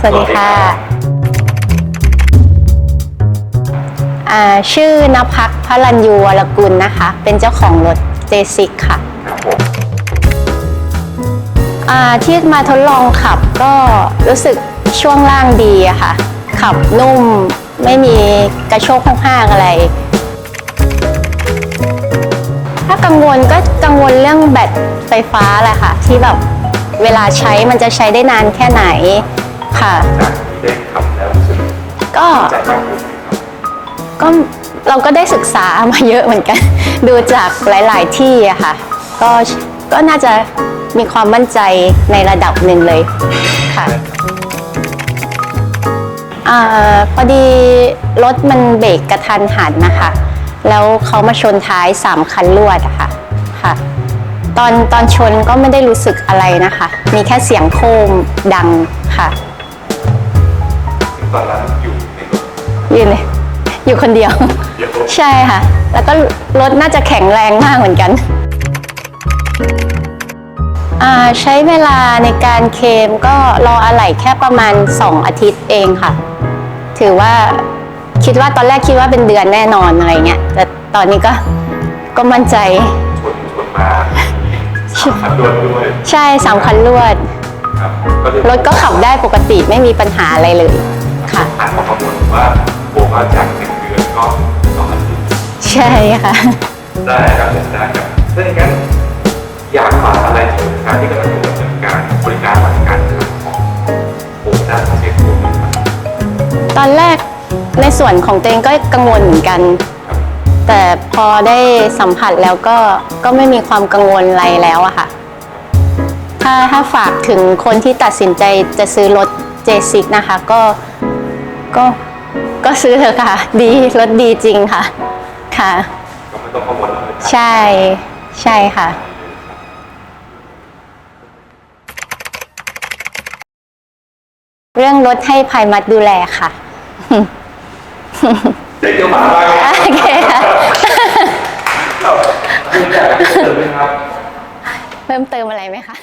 สวัสดีค่ะอ่าชื่อนภักพลัญยูวรกุลนะคะ เป็นเจ้าของรถเจซิกค่ะครับผมอ่าที่มาทดลองขับก็รู้สึกช่วงล่างดีอะค่ะ ขับนุ่มไม่มีกระโชกข้างๆอะไร ถ้ากังวลก็กังวลเรื่องแบตไฟฟ้าแหละค่ะ ที่แบบเวลาใช้มันจะใช้ได้นานแค่ไหน ค่ะ จากที่ได้ขับแล้วรู้สึกก็ ใจมากขึ้นไหมครับก็เราก็ได้ศึกษามาเยอะเหมือนกัน ดูจากหลาย ๆ ที่อะค่ะ ก็ก็น่าจะมีความมั่นใจในระดับหนึ่งเลยค่ะอาพอดีรถมันเบรกกระทันหันนะคะ แล้วเขามาชนท้าย 3 คันรวดอะค่ะค่ะ ตอนตอนชนก็ไม่ได้รู้สึกอะไรนะคะ มีแค่เสียงโครมดังค่ะซึ่ง ตอนนั้นอยู่ในรถยืนเลย อยู่คนเดียวเดียวใช่ค่ะ แล้วก็รถน่าจะแข็งแรงมากเหมือนกันอ่าใช้เวลาในการเคลมก็รออะไหล่แค่ประมาณ 2 อาทิตย์เองค่ะ ถือว่าคิดว่าตอนแรกคิดว่าเป็นเดือนแน่นอนอะไรเงี้ย แต่ตอนนี้ก็ก็มั่นใจ ชนชนมาสามคันรวดด้วยใช่สามคันรวด ครับก็เลยรถก็ขับได้ปกติไม่มีปัญหาอะไรเลย ค่ะผ่านของประมวลว่าโบว่าจากหนึ่งเดือนก็สองอาทิตย์ใช่ค่ะ ได้ครับได้ครับถ้าอย่างนั้นอยากฝากอะไรถึงลูกค้าที่กำลังดำเนินการบริการหลังการขายของโบด้าเช็คโบไหมครับตอนแรกในส่วนของตัวเองก็กังวลเหมือนกัน แต่พอได้สัมผัสแล้วก็ก็ไม่มีความกังวลอะไรแล้วอะค่ะ ถ้าถ้าฝากถึงคนที่ตัดสินใจจะซื้อรถ J6 นะคะ ก็ ก็ก็ซื้อเถอะค่ะ ดีรถดีจริงค่ะ ค่ะ ก็ไม่ต้องกังวลเลยใช่ใช่ค่ะ เรื่องรถให้ภัยมัดดูแลค่ะ เดี๋ยวเดี๋ยวมาบ้างโอเคค่ะคุณอยากจะเติมไหมครับ เพิ่มเติมอะไรไหมคะ